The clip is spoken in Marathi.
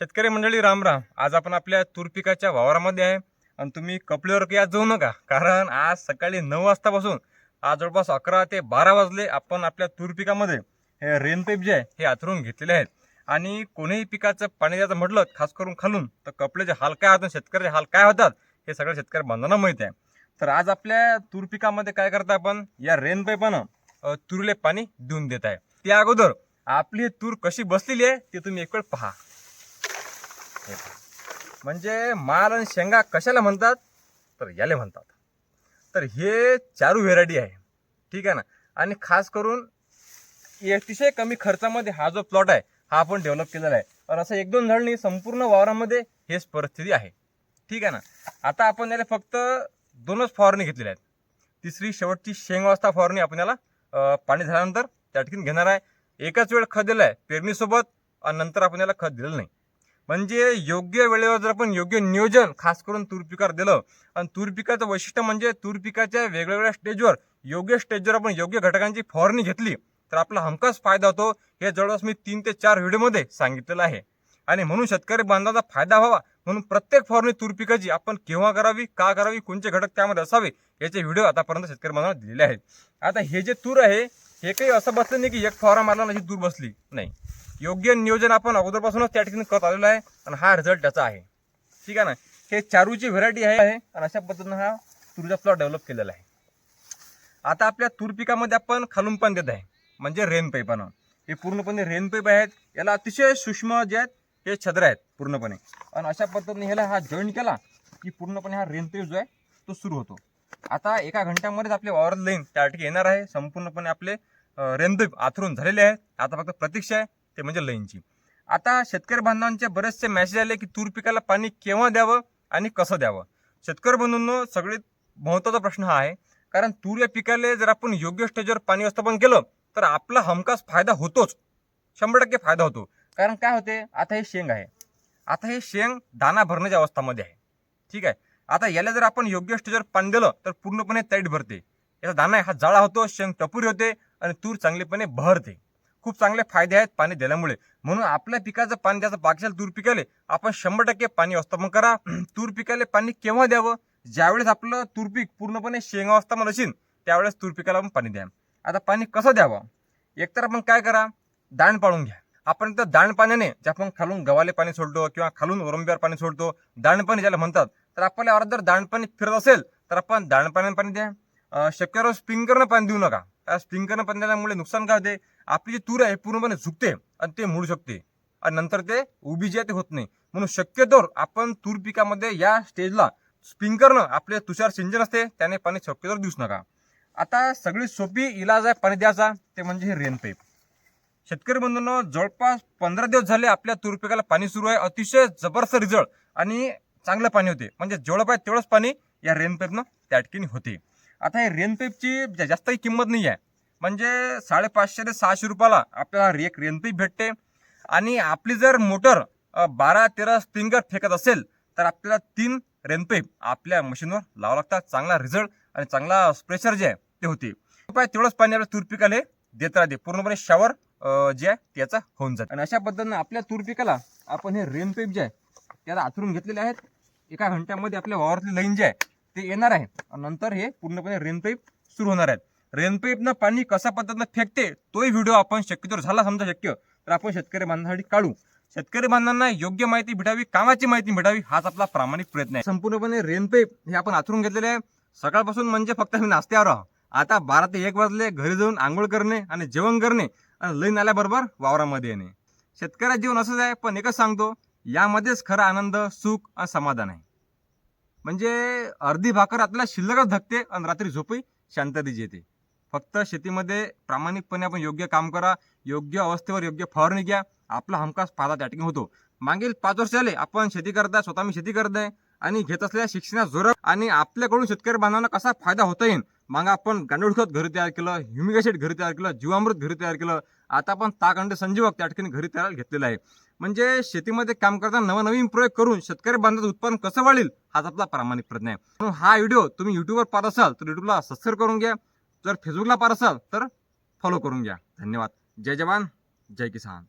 शेतकरी मंडळी रामराम आज आपण आपल्या तूर पिकाच्या वावरामध्ये आहे आणि तुम्ही कपड्यावर या जाऊ नका कारण आज सकाळी नऊ वाजतापासून आज जवळपास अकरा ते बारा वाजले आपण आपल्या तूर पिकामध्ये हे रेनपेप जे आहे हे आथरून घेतलेले आहेत. आणि कोणीही पिकाचं पाणी द्यायचं म्हटलं खास करून खालून तर कपड्याचे हाल काय होतात शेतकऱ्याचे हाल काय होतात हे सगळं शेतकरी बांधवांना माहीत आहे. तर आज आपल्या तूर पिकामध्ये काय करता आपण या रेनपेपानं तुरीले पाणी देऊन देत आहे. त्या अगोदर आपली तूर कशी बसलेली आहे ते तुम्ही एक वेळ पहा. म्हणजे माल आणि शेंगा कशाला म्हणतात? तर याले म्हणतात. तर हे चारू व्हेरायटी आहे. ठीक आहे ना? आणि खास करून अतिशय कमी खर्चामध्ये हा जो प्लॉट आहे हा आपण डेव्हलप केलेला आहे. तर असं एक दोन झाडणी संपूर्ण वावरामध्ये हेच परिस्थिती आहे. ठीक आहे ना? आता आपण याला फक्त दोनच फवारणी घेतलेल्या आहेत. तिसरी शेवटची शेंग वाजता फवारणी आपण याला पाणी झाल्यानंतर त्या ठिकाणी घेणार आहे. एकाच वेळ खत दिलं आहे पेरणीसोबत आणि नंतर आपण याला खत दिलेलं नाही. म्हणजे योग्य वेळेवर जर आपण योग्य नियोजन खास करून तूर पिकावर दिलं आणि तूर पिकाचं वैशिष्ट्य म्हणजे तूर पिकाच्या वेगवेगळ्या स्टेजवर योग्य स्टेजवर आपण योग्य घटकांची फवारणी घेतली तर आपला हमखास फायदा होतो हे जवळपास मी तीन ते चार व्हिडिओमध्ये सांगितलेलं आहे. आणि म्हणून शेतकरी बांधवाचा फायदा व्हावा म्हणून प्रत्येक फवारणी तूर पिकाची आपण केव्हा करावी का करावी कोणते घटक त्यामध्ये असावे याचे व्हिडिओ आतापर्यंत शेतकरी बांधवांना दिलेले आहेत. आता हे जे तूर आहे हे काही असं बसलं नाही की एक फवारा मारला नाही तूर बसली. नाही. योग्य नियोजन आपण अगोदरपासूनच त्या ठिकाणी करत आलेलो आहे आणि हा रिझल्ट त्याचा आहे. ठीक आहे ना? हे चारूची व्हेरायटी आहे आणि अशा पद्धतीनं हा तुरीचा प्लॉट डेव्हलप केलेला आहे. आता आपल्या तूर पिकामध्ये आपण खालून पण देत आहे. म्हणजे रेन पाईपानं हे पूर्णपणे रेन पाईप आहेत. याला अतिशय सूक्ष्म जे आहेत हे छद्र आहेत पूर्णपणे. आणि अशा पद्धतीने ह्याला हा जॉईन केला की पूर्णपणे हा रेन पाईप जो आहे तो सुरू होतो. आता एका घंट्यामध्येच आपले वावरात लाईन त्या ठिकाणी येणार आहे. संपूर्णपणे आपले रेनपेप आथरून झालेले आहेत. आता फक्त प्रतीक्षा आहे. ते म्हणजे लाईनची आता शेतकरी बांधवांचे बरेचसे मेसेज आले की तूर पिकाला पाणी केव्हा द्यावं आणि कसं द्यावं? शेतकरी बंधूंनो सगळ्यात महत्त्वाचा प्रश्न हा आहे. कारण तूर या पिकाला जर आपण योग्य स्टेजवर पाणी व्यवस्थापन केलं तर आपला हमखास फायदा होतोच. शंभर टक्के फायदा होतो. कारण काय होते? आता हे शेंग आहे. आता हे शेंग दाना भरण्याच्या अवस्थामध्ये आहे. ठीक आहे? आता याला जर आपण योग्य स्टेजवर पाणी दिलं तर पूर्णपणे तैट भरते. याचा दाना हा जाळा होतो शेंग टपुरी होते आणि तूर चांगलीपणे बहरते. खूप चांगले फायदे आहेत पाणी दिल्यामुळे. म्हणून आपल्या पिकाचं पाणी द्यायचं बाकीच्या तूर पिकाले आपण शंभर टक्के पाणी व्यवस्थापन करा. तूर पिकाले पाणी केव्हा द्यावं? ज्यावेळेस आपलं तूर पीक पूर्णपणे शेंगा अवस्थामध्ये असेल त्यावेळेस तूर पिकाला आपण पाणी द्या. आता पाणी कसं द्यावं? एकतर आपण काय करा? दाण पाळून घ्या. आपण तर दाण पाण्याने जे आपण खालून गव्हाले पाणी सोडतो किंवा खालून ओरंब्यावर पाणी सोडतो दाणपाणी ज्याला म्हणतात तर आपल्या वावरात जर दाण फिरत असेल तर आपण दाणपाण्याने पाणी द्या. शक्यतो स्प्रिंकरनं पाणी देऊ नका. स्प्रिंकरनं पाणी दिल्यामुळे नुकसान काय होते? आपली जी तूर आहे पूर्णपणे झुकते आणि ते मोडू शकते. आणि नंतर ते उभी जे आहे ते होत नाही. म्हणून शक्यतोर आपण तूर पिकामध्ये या स्टेजला स्प्रिंकरनं आपले तुषार सिंचन असते त्याने पाणी शक्यतोवर देऊच नका. आता सगळी सोपी इलाज आहे पाणी द्यायचा ते म्हणजे हे रेन पाईप शेतकरी बंधूंनो जवळपास पंधरा दिवस झाले आपल्या तूर पिकाला पाणी सुरू आहे. अतिशय जबरदस्त रिझल्ट आणि चांगलं पाणी होते. म्हणजे जेवढं पाहिजे तेवढंच पाणी या रेन पाईपनं त्या ठिकाणी होते. आता हे रेनपेपची जास्त काही किंमत नाही आहे म्हणजे साडेपाचशे ते सहाशे रुपयाला आपल्याला एक रेनपेप भेटते. आणि आपली जर मोटर बारा तेरा स्प्रिंगर फेकत असेल तर आपल्याला तीन रेनपेप आपल्या मशीनवर लावा लागतात. चांगला रिझल्ट आणि चांगला प्रेशर जे आहे ते होते. पाहिजे तेवढंच पाणी आपल्या तूर पिकाला देत राहते. पूर्णपणे शावर जे आहे त्याचा होऊन जाते. आणि अशा पद्धतीनं आपल्या तूर पिकाला आपण हे रेनपेप जे आहे त्याला आथरून घेतलेले आहेत. एका घंट्यामध्ये आपल्या वावरातली लाईन जे आहे ते येणार आहे नंतर हे पूर्णपणे रेनपाईप सुरू होणार आहेत. रेनपाईपनं पाणी कशा पद्धतीनं फेकते तोही व्हिडिओ आपण शक्यतो झाला समजा शक्य तर आपण शेतकरी बांधण्यासाठी काढू. शेतकरी बांधवांना योग्य माहिती भेटावी कामाची माहिती भेटावी हाच आपला प्रामाणिक प्रयत्न आहे. संपूर्णपणे रेनपेप हे आपण आथरून घेतलेले आहे. सकाळपासून म्हणजे फक्त मी नाश्त्यावर आहो आता बारा ते एक वाजले घरी जाऊन आंघोळ करणे आणि जेवण करणे आणि लईन आल्याबरोबर वावरामध्ये येणे. शेतकऱ्याचं जीवन असंच आहे पण एकच सांगतो यामध्येच खरा आनंद सुख आणि समाधान आहे. म्हणजे अर्धी भाकर आपल्याला शिल्लकच धकते आणि रात्री झोपही शांततेची येते फक्त शेतीमध्ये प्रामाणिकपणे आपण योग्य काम करा योग्य अवस्थेवर योग्य फवारणी घ्या आपला हमखास फायदा त्या ठिकाणी होतो. मागील पाच वर्ष झाले आपण शेती करताय स्वतः मी शेती करत आहे आणि घेत असलेल्या शिक्षणात जोर आणि आपल्याकडून शेतकरी बांधवांना कसा फायदा होता येईल मग आपण गांडूळ खत घरी तयार केलं ह्युमिक घरी तयार केलं जीवामृत घरी तयार केलं. आता आपण ताक अंडे संजीवक त्या ठिकाणी घरी तयार घेतलेलं आहे. म्हणजे शेतीमध्ये काम करताना नवनवीन प्रयोग करून शेतकरी बांधवाचं उत्पन्न कसं वाढेल हाच आपला प्रामाणिक प्रयत्न आहे. म्हणून हा व्हिडिओ तुम्ही युट्यूबवर पाहत असाल तर युट्यूबला सबस्क्राईब करून घ्या. जर फेसबुकला पाहत असाल तर फॉलो करून घ्या. धन्यवाद. जय जवान जय किसान.